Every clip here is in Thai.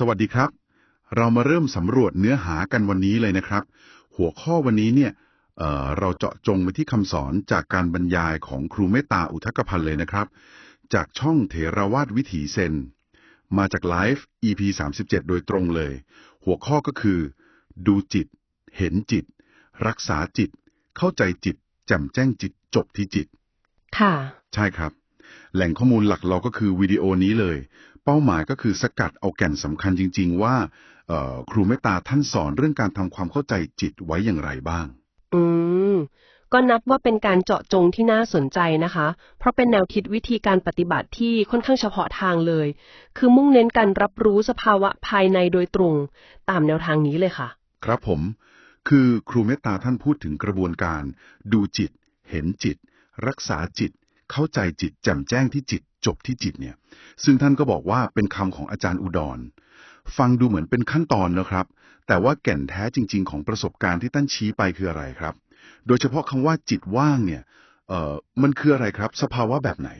สวัสดีครับ เรามาเริ่มสำรวจเนื้อหากันวันนี้เลยนะครับ หัวข้อวันนี้เนี่ยเอ่อเราเจาะจงไปที่คำสอนจากการบรรยายของครูเมตตาอุทกพันธ์เลยนะครับ จากช่องเถรวาทวิถีเซน มาจากไลฟ์ EP 37 โดยตรงเลย หัวข้อก็คือ ดูจิต เห็นจิต รักษาจิต เข้าใจจิตแจ่มแจ้งจิตจบที่จิต ค่ะ ใช่ครับ แหล่งข้อมูลหลักเราก็คือวิดีโอนี้เลย เป้าหมายก็คือสกัดเอาแก่นสำคัญจริง ๆ ว่าเอ่อครูเมตตาท่านสอนเรื่องการทำความเข้าใจจิตไว้อย่างไรบ้าง อืม ก็นับว่าเป็นการเจาะจงที่น่าสนใจนะคะ เพราะเป็นแนวคิดวิธีการปฏิบัติที่ค่อนข้างเฉพาะทางเลย คือมุ่งเน้นการรับรู้สภาวะภายในโดยตรง ตามแนวทางนี้เลยค่ะ ครับผม คือครูเมตตาท่านพูดถึงกระบวนการ ดูจิต เห็นจิต รักษาจิต เข้าใจจิตแจ่มแจ้งที่จิตจบที่จิตเนี่ย ซึ่งท่านก็บอกว่าเป็นคำของอาจารย์อุดร ฟังดูเหมือนเป็นขั้นตอนนะครับ แต่ว่าแก่นแท้จริง ๆ ของประสบการณ์ที่ท่านชี้ไปคืออะไรครับ โดยเฉพาะคำว่าจิตว่างเนี่ยเอ่อมันคืออะไรครับ สภาวะแบบไหน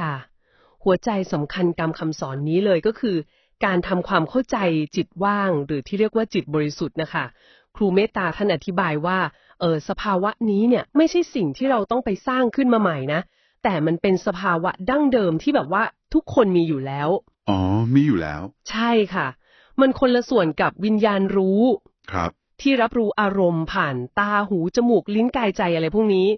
ค่ะ หัวใจสำคัญกรรมคำสอนนี้เลยก็คือ การทำความเข้าใจจิตว่าง หรือที่เรียกว่าจิตบริสุทธิ์นะคะครูเมตตาท่านอธิบายว่า เออสภาวะนี้เนี่ยไม่ใช่สิ่งที่เราต้องไปสร้างขึ้นมาใหม่นะ แต่มันเป็นสภาวะดั้งเดิมที่แบบว่าทุกคนมีอยู่แล้ว อ๋อ มีอยู่แล้ว ใช่ค่ะ มันคนละส่วนกับวิญญาณรู้ครับ ที่รับรู้อารมณ์ผ่านตาหูจมูกลิ้นกายใจอะไรพวกนี้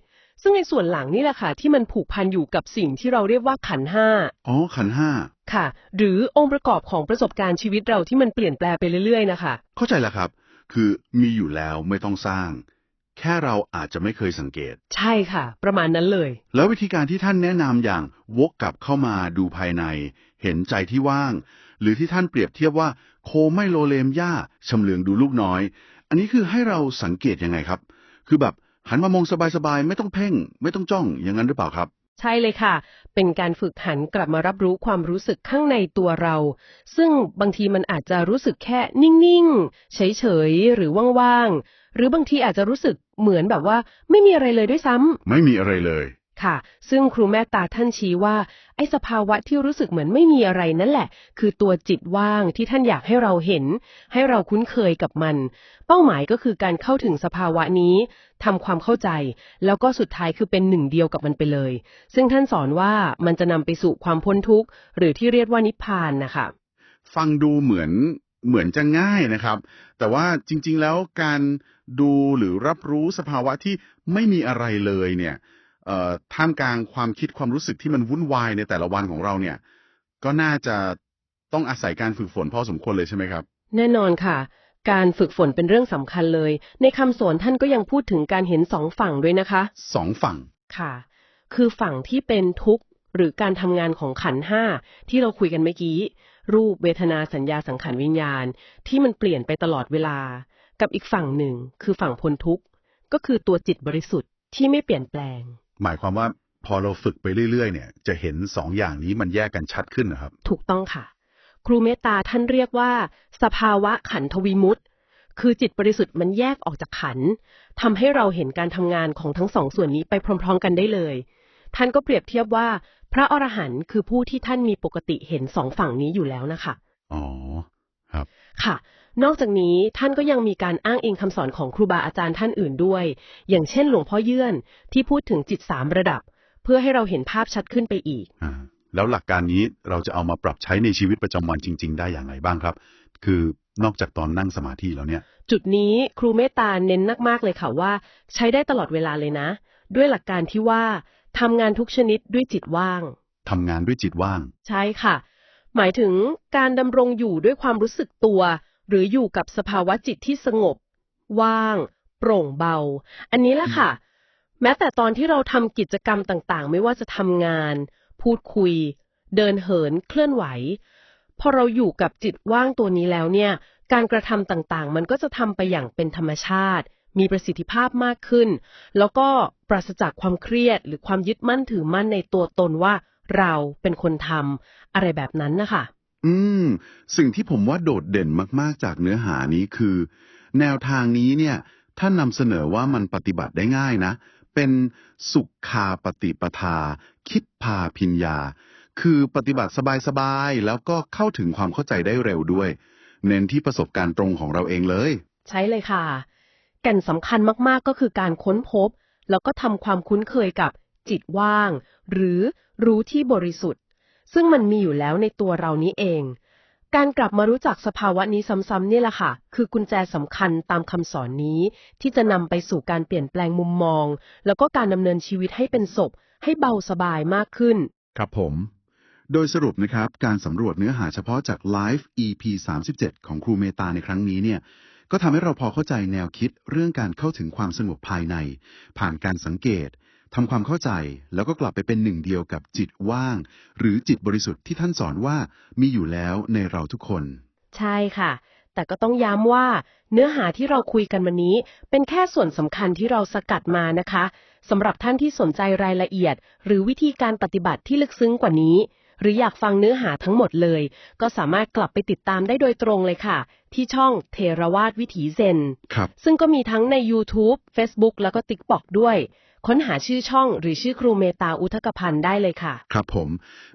ซึ่งในส่วนหลังนี่แหละค่ะ ที่มันผูกพันอยู่กับสิ่งที่เราเรียกว่าขันธ์ห้าอ๋อขันธ์ห้าค่ะ หรือองค์ประกอบของประสบการณ์ชีวิตเราที่มันเปลี่ยนแปลงไปเรื่อยๆนะคะเข้าใจแล้วครับ คือมีอยู่แล้วไม่ต้องสร้าง แค่เราอาจจะไม่เคยสังเกต ใช่ค่ะ ประมาณนั้นเลย แล้ววิธีการที่ท่านแนะนำอย่างวกกลับเข้ามาดูภายใน เห็นใจที่ว่าง หรือที่ท่านเปรียบเทียบว่า โคไม่โลเลมหญ้าชำเลืองดูลูกน้อย อันนี้คือให้เราสังเกตยังไงครับ คือแบบหันมามองสบายๆไม่ต้องเพ่ง ไม่ต้องจ้องอย่างนั้นหรือเปล่าครับ ใช่เลยค่ะ เป็นการฝึกหันกลับมารับรู้ความรู้สึกข้างในตัวเรา ซึ่งบางทีมันอาจจะรู้สึกแค่นิ่งๆเฉยๆหรือว่างๆหรือบางทีอาจจะรู้สึก เหมือนแบบว่าไม่มีอะไรเลยด้วยซ้ำ ไม่มีอะไรเลย ค่ะ ซึ่งครูแม่ตาท่านชี้ว่า ไอ้สภาวะที่รู้สึกเหมือนไม่มีอะไรนั่นแหละ คือตัวจิตว่างที่ท่านอยากให้เราเห็น ให้เราคุ้นเคยกับมัน เป้าหมายก็คือการเข้าถึงสภาวะนี้ทำความเข้าใจ แล้วก็สุดท้ายคือเป็นหนึ่งเดียวกับมันไปเลย ซึ่งท่านสอนว่ามันจะนำไปสู่ความพ้นทุกข์ หรือที่เรียกว่านิพพานนะคะ ฟังดูเหมือน เหมือนจะง่ายนะครับ แต่ว่าจริง ๆ แล้วการดูหรือรับรู้สภาวะที่ไม่มีอะไรเลยเนี่ยเอ่อท่ามกลางความคิดความรู้สึกที่มันวุ่นวายในแต่ละวันของเราเนี่ย ก็น่าจะต้องอาศัยการฝึกฝนพอสมควรเลยใช่ไหมครับ แน่นอนค่ะ การฝึกฝนเป็นเรื่องสำคัญเลย ในคำสอนท่านก็ยังพูดถึงการเห็นสองฝั่งด้วยนะคะสองฝั่งค่ะ คือฝั่งที่เป็นทุกข์หรือการทำงานของขันธ์ห้าที่เราคุยกันเมื่อกี้ รูปเวทนาสัญญาสังขารวิญญาณ ที่มันเปลี่ยนไปตลอดเวลา กับอีกฝั่งหนึ่งคือฝั่งพ้นทุกข์ ก็คือตัวจิตบริสุทธิ์ที่ไม่เปลี่ยนแปลง หมายความว่าพอเราฝึกไปเรื่อยๆ เนี่ย จะเห็นสองอย่างนี้มันแยกกันชัดขึ้นนะครับ ถูกต้องค่ะ ครูเมตตาท่านเรียกว่า สภาวะขันธวิมุตติคือจิตบริสุทธิ์มันแยกออกจากขันธ์ทำให้เราเห็นการทำงานของทั้งสองส่วนนี้ไปพร้อม ๆ กันได้เลย ท่านก็เปรียบเทียบว่า พระอรหันต์คือผู้ที่ท่านมีปกติเห็นสองฝั่งนี้อยู่แล้วนะคะ อ๋อ ครับ ค่ะ นอกจากนี้ท่านก็ยังมีการอ้างอิงคำสอนของครูบาอาจารย์ท่านอื่นด้วย อย่างเช่น หลวงพ่อเยื่อนที่พูดถึงจิตสามระดับ เพื่อให้เราเห็นภาพชัดขึ้นไปอีกอ่าแล้วหลักการนี้เราจะเอามาปรับใช้ในชีวิตประจำวันจริง ๆ ได้อย่างไรบ้างครับ คือนอกจากตอนนั่งสมาธิแล้วเนี่ย จุดนี้ครูเมตตาเน้นมากๆเลยค่ะว่า ใช้ได้ตลอดเวลาเลยนะ ด้วยหลักการที่ว่า ทำงานทุกชนิดด้วยจิตว่าง ทำงานด้วยจิตว่าง ใช่ค่ะ หมายถึงการดำรงอยู่ด้วยความรู้สึกตัว หรืออยู่กับสภาวะจิตที่สงบ ว่าง โปร่งเบา อันนี้แหละค่ะ แม้แต่ตอนที่เราทำกิจกรรมต่างๆ ไม่ว่าจะทำงาน พูดคุย เดินเหิน เคลื่อนไหว พอเราอยู่กับจิตว่างตัวนี้แล้วเนี่ย การกระทำต่างๆ มันก็จะทำไปอย่างเป็นธรรมชาติ มีประสิทธิภาพมากขึ้น แล้วก็ปราศจากความเครียด หรือความยึดมั่นถือมั่นในตัวตนว่าเราเป็นคนทำอะไรแบบนั้นนะคะอืม สิ่งที่ผมว่าโดดเด่นมาก ๆ จากเนื้อหานี้คือ แนวทางนี้เนี่ยท่านนำเสนอว่ามันปฏิบัติได้ง่ายนะ เป็นสุขาปฏิปทา คิดพาพิญญา คือปฏิบัติสบาย ๆ แล้วก็เข้าถึงความเข้าใจได้เร็วด้วย เน้นที่ประสบการณ์ตรงของเราเองเลย ใช่เลยค่ะ แก่นสำคัญมากๆก็คือการค้นพบ แล้วก็ทำความคุ้นเคยกับจิตว่าง หรือรู้ที่บริสุทธิ์ ซึ่งมันมีอยู่แล้วในตัวเรานี้เอง การกลับมารู้จักสภาวะนี้ซ้ำๆนี่แหละค่ะ คือกุญแจสำคัญตามคำสอนนี้ ที่จะนำไปสู่การเปลี่ยนแปลงมุมมอง แล้วก็การดำเนินชีวิตให้เป็นศพ ให้เบาสบายมากขึ้น ครับผม โดยสรุปนะครับ การสำรวจเนื้อหาเฉพาะจาก Live EP 37 ของครูเมตาในครั้งนี้เนี่ย ก็ทำให้เราพอเข้าใจแนวคิดเรื่องการเข้าถึงความสงบภายใน ผ่านการสังเกตทำความเข้าใจแล้วก็กลับไปเป็นหนึ่งเดียวกับจิตว่าง หรือจิตบริสุทธิ์ที่ท่านสอนว่ามีอยู่แล้วในเราทุกคน ใช่ค่ะ แต่ก็ต้องย้ำว่า เนื้อหาที่เราคุยกันวันนี้ เป็นแค่ส่วนสำคัญที่เราสกัดมานะคะสำหรับท่านที่สนใจรายละเอียด หรือวิธีการปฏิบัติที่ลึกซึ้งกว่านี้ หรืออยากฟังเนื้อหาทั้งหมดเลย ก็สามารถกลับไปติดตามได้โดยตรงเลยค่ะ ที่ช่องเทรวาสวิถีเซนครับ ซึ่งก็มีทั้งใน YouTube Facebook แล้วก็ TikTok ด้วย ค้นหาชื่อช่องหรือชื่อครูเมตาอุทกพันธ์ได้เลยค่ะ ครับผม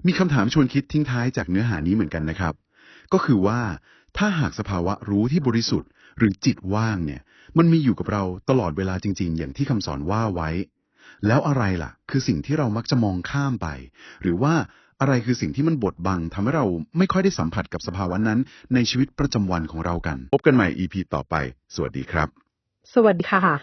มีคำถามชวนคิดทิ้งท้ายจากเนื้อหานี้เหมือนกันนะครับ ก็คือว่า ถ้าหากสภาวะรู้ที่บริสุทธิ์ หรือจิตว่างเนี่ย มันมีอยู่กับเราตลอดเวลาจริง ๆ อย่างที่คำสอนว่าไว้ แล้วอะไรล่ะ คือสิ่งที่เรามักจะมองข้ามไป หรือว่า อะไรคือสิ่งที่มันบดบังทำให้เราไม่ค่อยได้สัมผัสกับสภาวะนั้น ในชีวิตประจำวันของเรากัน พบกันใหม่ EP ต่อไป สวัสดีครับ สวัสดีค่ะ